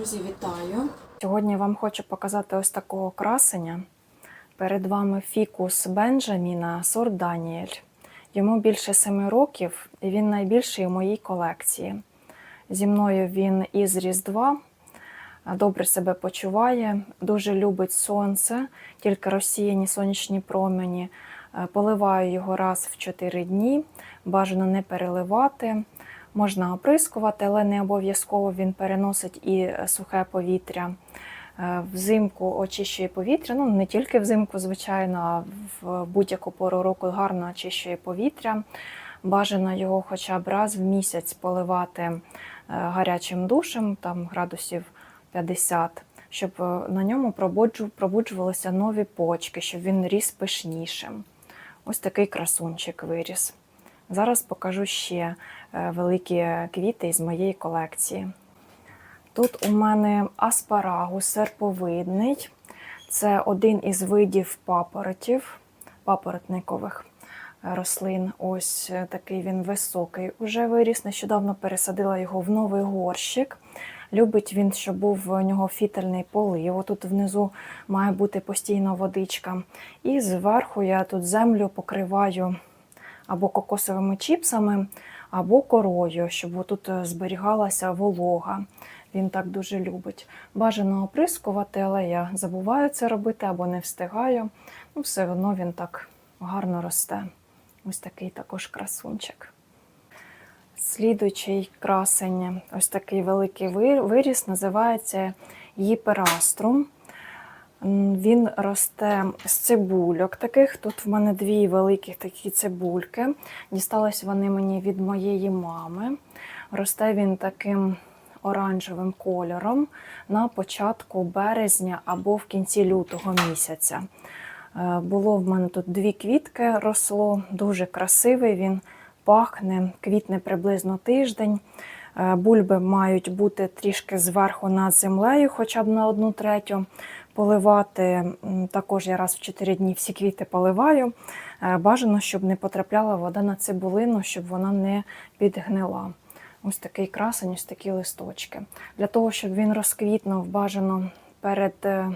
Друзі, вітаю! Сьогодні вам хочу показати ось такого красення. Перед вами фікус Бенджаміна сорт Даніель. Йому більше 7 років, і він найбільший у моїй колекції. Зі мною він із Різдва, добре себе почуває, дуже любить сонце, тільки розсіяні сонячні промені. Е, Поливаю його раз в 4 дні, бажано не переливати. Можна оприскувати, але не обов'язково він переносить і е, сухе повітря. Е, Взимку очищує повітря, ну не тільки взимку, звичайно, а в будь-яку пору року гарно очищує повітря. Бажано його хоча б раз в місяць поливати е, гарячим душем, там градусів 50, щоб на ньому пробуджувалися нові почки, щоб він ріс пишнішим. Ось такий красунчик виріс. Зараз покажу ще е, великі квіти із моєї колекції. Тут у мене аспарагус серповидний. Це один із видів папоротів, папоротникових е, рослин. Ось е, такий він високий. Уже виріс. Нещодавно пересадила його в новий горщик. Любить він, щоб був у нього фітельний полив. Тут внизу має бути постійно водичка. І зверху я тут землю покриваю або кокосовими чіпсами, або корою, щоб тут е, зберігалася волога. Він так дуже любить. Бажано оприскувати, але я забуваю це робити або не встигаю. Ну, все одно він так гарно росте. Ось такий також красунчик. Слідуючий красень, ось такий великий виріс, називається гіпераструм. Він росте з цибульок таких. Тут в мене дві великі такі цибульки. Дістались вони мені від моєї мами. Росте він таким оранжевим кольором на початку березня або в кінці лютого місяця. Е, Було в мене тут дві квітки росло, дуже красивий він пахне, квітне приблизно тиждень. Е, Бульби мають бути трішки зверху над землею, хоча б на одну третю. Поливати також я раз в 4 дні всі квіти поливаю. Е, Бажано, щоб не потрапляла вода на цибулину, щоб вона не підгнила. Ось такий красень, ось такі листочки. Для того, щоб він розквітнув, бажано перед е,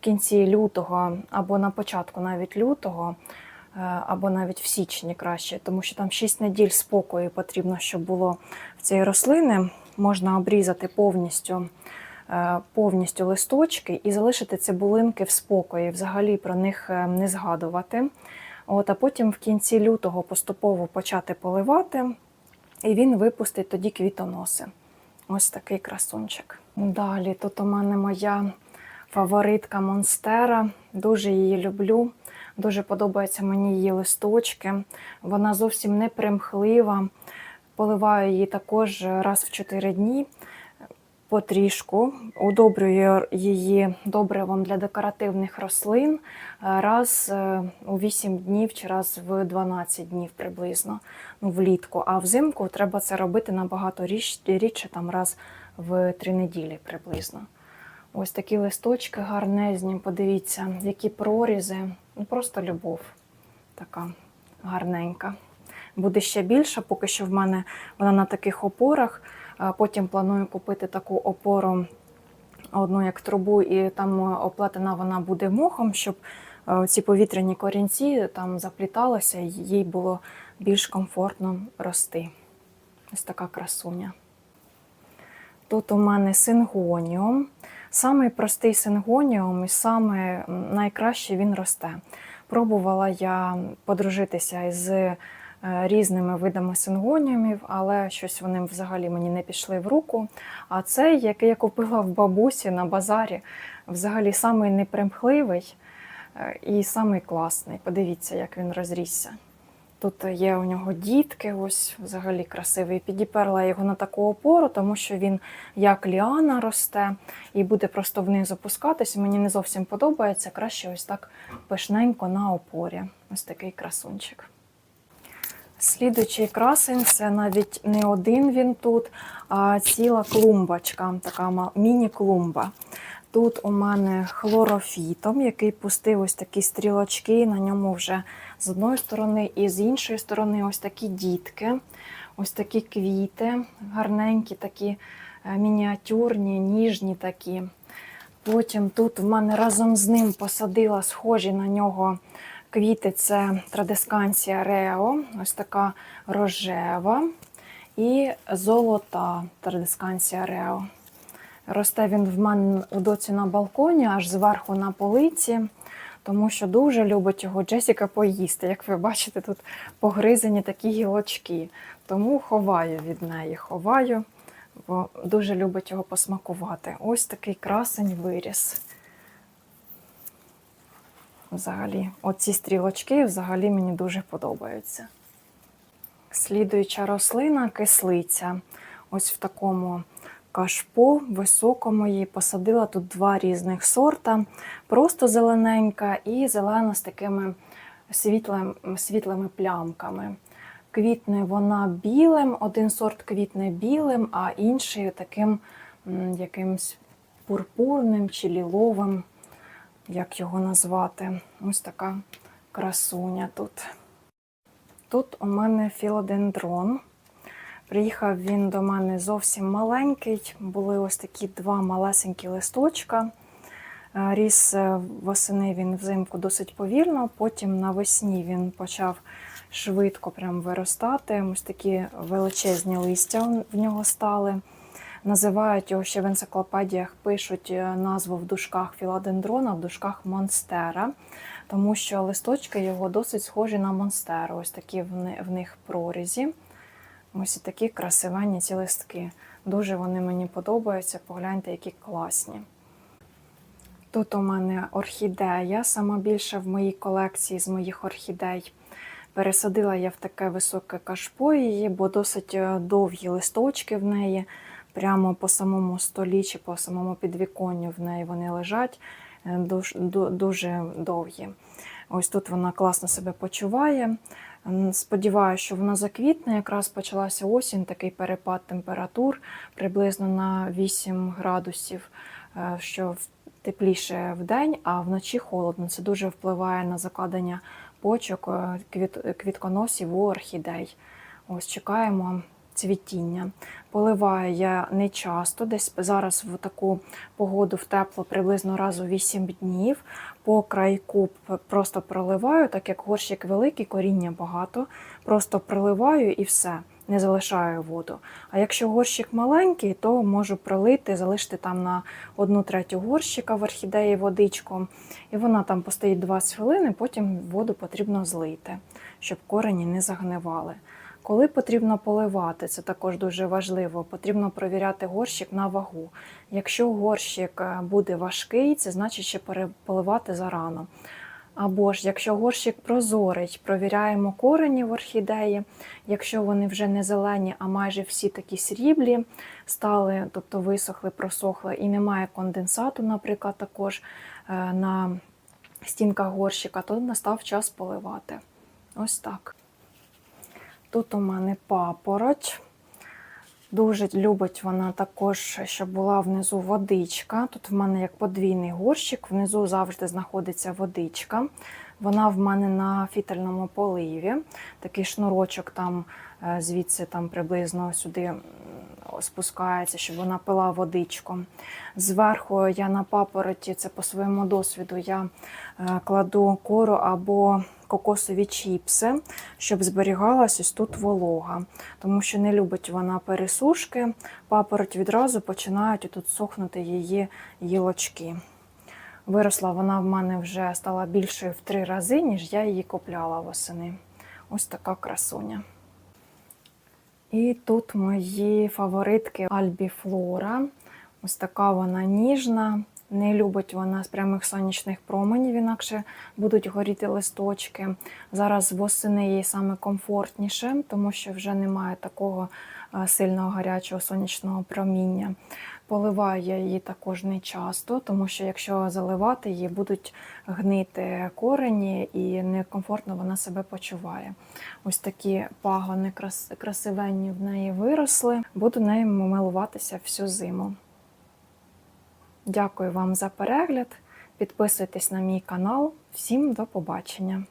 кінці лютого або на початку навіть лютого, е, або навіть в січні краще, тому що там 6 неділь спокою потрібно, щоб було в цієї рослини. Можна обрізати повністю, повністю листочки і залишити цибулинки в спокої, взагалі про них е, не згадувати. От, а потім в кінці лютого поступово почати поливати, і він випустить тоді квітоноси. Ось такий красунчик. Далі тут у мене моя фаворитка Монстера. Дуже її люблю. Дуже подобаються мені її листочки. Вона зовсім не примхлива. Поливаю її також раз в 4 дні потрішку. Удобрюю її добривом для декоративних рослин е, раз е, у 8 днів чи раз в 12 днів приблизно ну, влітку. А взимку треба це робити набагато рідше, там раз в 3 неділі приблизно. Ось такі листочки гарнезні, подивіться, які прорізи. Ну, просто любов така гарненька. Буде ще більше, поки що в мене вона на таких опорах. Потім планую купити таку опору, одну як трубу, і там е, оплетена вона буде мохом, щоб е, ці повітряні корінці там запліталися, і їй було більш комфортно рости. Ось така красуня. Тут у мене сингоніум. Самий простий сингоніум і саме найкраще він росте. Пробувала я подружитися із різними видами сингоніумів, але щось вони взагалі мені не пішли в руку. А цей, який я купила в бабусі на базарі, взагалі самий непримхливий е, і самий класний. Подивіться, як він розрісся. Тут є у нього дітки, ось взагалі красивий. Підіперла його на таку опору, тому що він як ліана росте і буде просто вниз опускатись. Мені не зовсім подобається. Краще ось так пишненько на опорі. Ось такий красунчик. Слідуючий красень це навіть не один він тут, а ціла клумбочка, така міні-клумба. Тут у мене хлорофітом, який пустив ось такі стрілочки, на ньому вже з одної сторони і з іншої сторони ось такі дітки, ось такі квіти, гарненькі, такі е, мініатюрні, ніжні такі. Потім тут в мене разом з ним посадила схожі на нього квіти. Це традисканція Рео, ось така рожева і золота традисканція Рео. Росте він в мене у доці на балконі, аж зверху на полиці, тому що дуже любить його Джесіка поїсти. Як ви бачите, тут погризані такі гілочки. Тому ховаю від неї, ховаю, бо дуже любить його посмакувати. Ось такий красень виріс. Взагалі, оці стрілочки взагалі мені дуже подобаються. Слідуюча рослина кислиця. Ось в такому кашпо високому її посадила тут два різних сорта. Просто зелененька і зелена з такими світлим, світлими плямками. Квітне вона білим, один сорт квітне білим, а інший таким якимсь пурпурним чи ліловим, як його назвати. Ось така красуня тут. Тут у мене філодендрон. Приїхав він до мене зовсім маленький. Були ось такі два малесенькі листочка. Е, Ріс е, восени він взимку досить повільно, потім навесні він почав швидко прям виростати. Ось такі величезні листя в нього стали. Називають його ще в енциклопедіях, пишуть е, назву в дужках філодендрона, в дужках монстера, тому що листочки його досить схожі на монстеру. Ось такі в них прорізі. Ось такі красивенні ці листки. Дуже вони мені подобаються. Погляньте, які класні. Тут у мене орхідея, сама більша в моїй колекції з моїх орхідей. Пересадила я в таке високе кашпо її, бо досить е, довгі листочки в неї. Прямо по самому столі чи по самому підвіконню в неї вони лежать е, дуже довгі. Ось тут вона класно себе почуває. Сподіваюся, що вона заквітне. Якраз почалася осінь, такий перепад температур приблизно на 8 градусів, е, що тепліше в день, а вночі холодно. Це дуже впливає на закладення почок е, квіт- квітконосів у орхідей. Ось чекаємо цвітіння. Поливаю я не часто, десь зараз в таку погоду в тепло приблизно раз у 8 днів. По крайку просто проливаю, так як горщик великий, коріння багато. Просто проливаю і все, не залишаю воду. А якщо горщик маленький, то можу пролити, залишити там на одну третю горщика в орхідеї водичку. І вона там постоїть 20 хвилин, потім воду потрібно злити, щоб корені не загнивали. Коли потрібно поливати, це також дуже важливо. Потрібно провіряти горщик на вагу. Якщо горщик е, буде важкий, це значить, що поливати зарано. Або ж якщо горщик прозорий, провіряємо корені в орхідеї. Якщо вони вже не зелені, а майже всі такі сріблі стали, тобто висохли, просохли, і немає конденсату, наприклад, також е, на стінках горщика, то настав час поливати. Ось так. Тут у мене папороч. Дуже любить вона також, щоб була внизу водичка. Тут в мене як подвійний горщик, внизу завжди знаходиться водичка. Вона в мене на фітельному поливі. Такий шнурочок там е, звідси там приблизно сюди спускається, щоб вона пила водичку. Зверху я на папороті, це по своєму досвіду, я е, кладу кору або кокосові чіпси, щоб зберігалась ось тут волога, тому що не любить вона пересушки. Папороть відразу починають тут сохнути її гілочки. Виросла вона в мене вже стала більшою в три рази, ніж я її купляла восени. Ось така красуня. І тут мої фаворитки Альбіфлора. Ось така вона ніжна, не любить вона з прямих сонячних променів, інакше будуть горіти листочки. Зараз восени їй саме комфортніше, тому що вже немає такого е, сильного гарячого сонячного проміння. Поливаю я її також не часто, тому що якщо заливати її, будуть гнити корені і некомфортно вона себе почуває. Ось такі пагони крас- красивенні в неї виросли. Буду нею милуватися всю зиму. Дякую вам за перегляд. Підписуйтесь на мій канал. Всім до побачення!